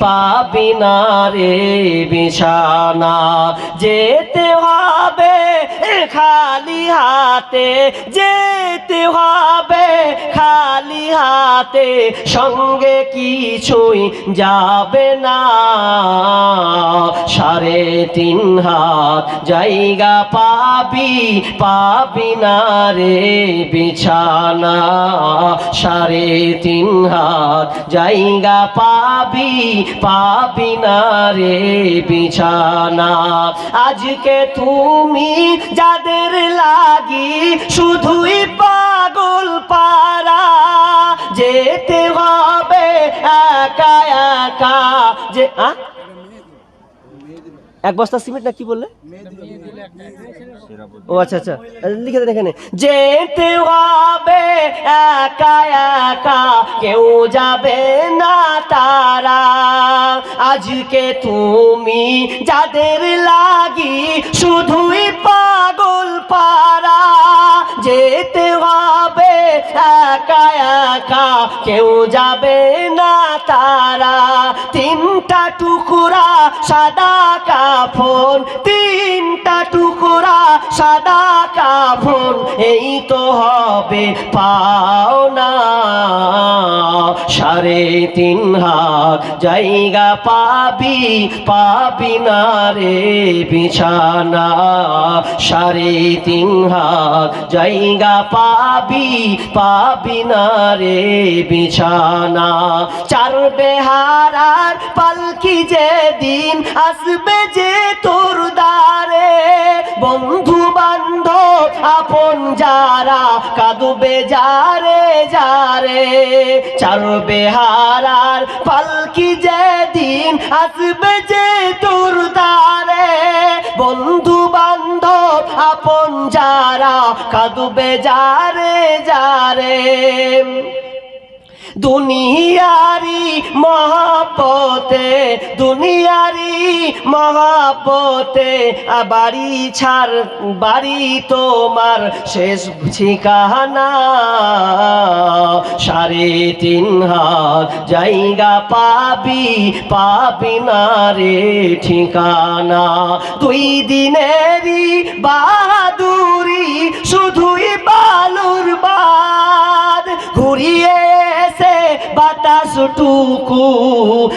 পাবি না রে বিছানা। যেতে হবে খালি হাতে যেতে হবে খালি হাতে, সঙ্গে কিছুই যাবে না। সাড়ে তিন হাত জায়গা পাবি পাবি না রে বিছানা। সাড়ে তিন হাত জায়গা পাবি পাবি না রে বিছানা। আজকে তুমি যাদের লাগি শুধুই পাগল পারা যেতে হবে একা একা, যে এক বস্তা সিমেন্ট না কি বললে? ও আচ্ছা আচ্ছা। লিখে দেন এখানে। যেতে হবে একা একা, কেউ যাবে না তারা। আজকে তুমি যাদের লাগি শুধুই একা, কেউ যাবে না তারা। তিনটা টুকুরা সাদা কাফন, তিনটা টুকুরা সাদা কাফন, এই তো হবে পাওনা। সাড়ে তিন হাত, জায়গা পাবি পাবি না রে বিছানা। সাড়ে তিন হাত, জায়গা পাবি পাবি না রে বিছানা। চার বেহারার পালকি যে দিন আসবে যে তোর আপন যারা কাঁদবে যারে যারে চারু বেহারার পালকি যে দিন আসবে যে তোর তারে বন্ধু বান্ধব, আপন যারা কাঁদবে যারে যারে দুনিয়ারি মহাপতে দুনিয়ারি মহাপতে বাড়ি ছাড়, বাড়ি তোমার শেষ ঠিকানা। সাড়ে তিন হাত জায়গা পাবি পাবি না রে ঠিকানা। দুই দিনেরই বাহাদুরি শুধুই বালুর টুকু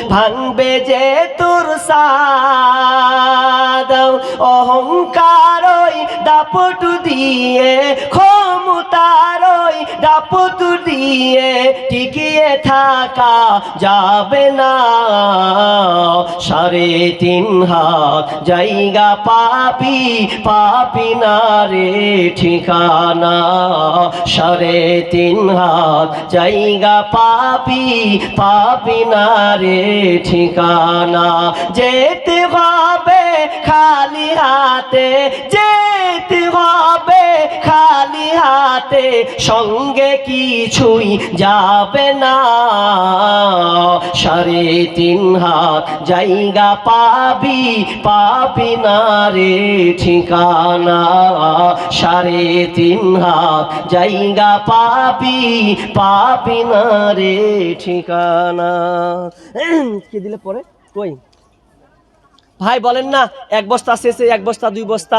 ভাঙবে যে তোর সাদ অহংকার দাপট দিয়ে ওই দাপট দিয়ে টিকিয়ে থাকা যাবে না। সাড়ে তিন হাত জায়গা পাবি পাবি না রে ঠিকানা। সাড়ে তিন হাত জায়গা পাবি পাবি না রে ঠিকানা। যেতে খালি হাতে হবে খালি হাতে সঙ্গে কিছুই যাবে না। সাড়ে তিন হাত জায়গা পাবি পাবি না রে ঠিকানা। সাড়ে তিন হাত জায়গা পাবি পাবি না রে ঠিকানা। কি দিলে পরে? কই? ভাই বলেন না, এক বস্তা শেষে এক বস্তা, দুই বস্তা।